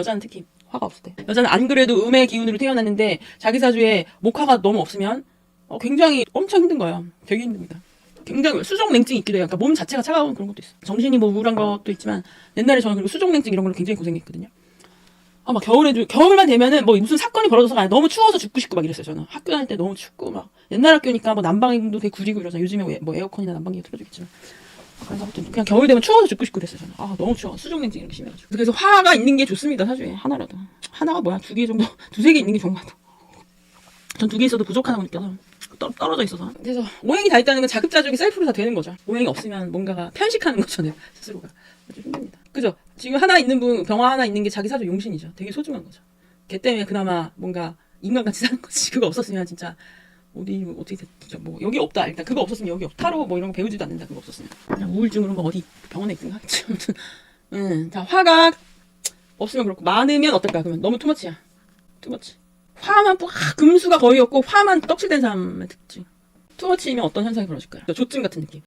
여자는 특히 화가 없을 때. 여자는 안 그래도 음의 기운으로 태어났는데 자기 사주에 목화가 너무 없으면 어, 굉장히 엄청 힘든 거예요. 되게 힘듭니다. 굉장히 수족냉증이 있기도 해요. 그러니까 몸 자체가 차가운 그런 것도 있어. 정신이 뭐 우울한 것도 있지만 옛날에 저는 그리고 수족냉증 이런 걸로 굉장히 고생했거든요. 아, 막 겨울에도, 겨울만 되면은 뭐 무슨 사건이 벌어져서가 너무 추워서 죽고 싶고 막 이랬어요, 저는. 학교 다닐 때 너무 춥고 막. 옛날 학교니까 뭐 난방도 되게 구리고 이러잖아. 요즘에 왜- 뭐 에어컨이나 난방기가 틀어주겠지만. 아무튼 그냥 겨울 되면 추워서 죽고 싶고 그랬어요, 저는. 아, 너무 추워. 수족냉증 이렇게 심해가지고. 그래서 화가 있는 게 좋습니다, 사주에. 하나라도. 하나가 뭐야? 두 개 정도, 두세 개 있는 게 좋은 것 같아. 전 두 개 있어도 부족하다고 느껴서. 떨, 떨어져 있어서. 그래서 오행이 다 있다는 건 자급자족이 셀프로 다 되는 거죠. 오행이 없으면 뭔가가 편식하는 거잖아요, 스스로가. 아주 힘듭니다. 그죠? 지금 하나 있는 분, 병화 하나 있는 게 자기 사주 용신이죠. 되게 소중한 거죠. 걔 때문에 그나마 뭔가 인간같이 사는 거지. 그거 없었으면 진짜 어디 뭐 어떻게 됐죠? 뭐 여기 없다. 일단 그거 없었으면 여기 없. 타로 뭐 이런 거 배우지도 않는다. 그거 없었으면 그냥 우울증으로 뭐 어디 병원에 있든가. 아무튼 음, 자 화가 없으면 그렇고 많으면 어떨까? 그러면 너무 투머치야. 투머치. 화만 ปุ๊ 금수가 거의 없고 화만 떡칠된 사람의 특징. 투머치면 어떤 현상이 벌어질까요? 조증 같은 느낌.